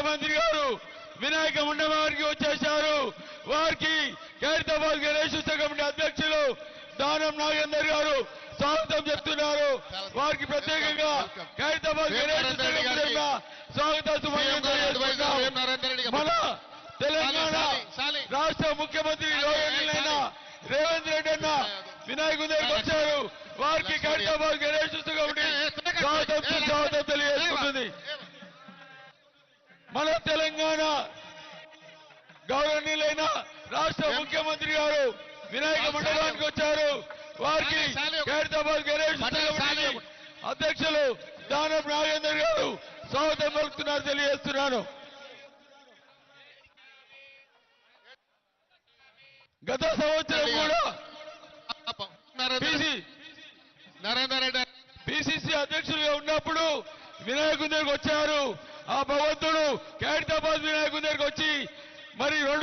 ముఖ్యమంత్రి గారు వినాయక మండపానికి వచ్చేశారు. వారికి ఖైరతాబాద్ గణేష్ కమిటీ అధ్యక్షులు దానం నాగేందర్ గారు స్వాగతం చెప్తున్నారు. వారికి ప్రత్యేకంగా ఖైరతాబాద్ గణేష్ స్వాగత. మన తెలంగాణ. రాష్ట్ర ముఖ్యమంత్రి రేవంత్ రెడ్డి అన్న వినాయకుడి దగ్గరికి వచ్చారు. వారికి ఖైరతాబాద్ గణేష్ కమిటీ స్వాగతం స్వాగతం తెలియజేసుకుంటుంది మన తెలంగాణ గౌరవనీయులైన రాష్ట్ర ముఖ్యమంత్రి గారు వినాయక మండపానికి వచ్చారు. వారికి ఖైరతాబాద్ గణేష్ అధ్యక్షులు దానం నాగేందర్ గారు స్వాగతం పలుకుతున్నారు తెలియజేస్తున్నాను. గత సంవత్సరం కూడా నరేందర్ రెడ్డి పిసిసి అధ్యక్షులుగా ఉన్నప్పుడు వినాయకుని దగ్గరికి వచ్చారు. ఆ భగవంతుడు ఖైరతాబాద్ వినాయకుని దగ్గరికి వచ్చి మరి రెండు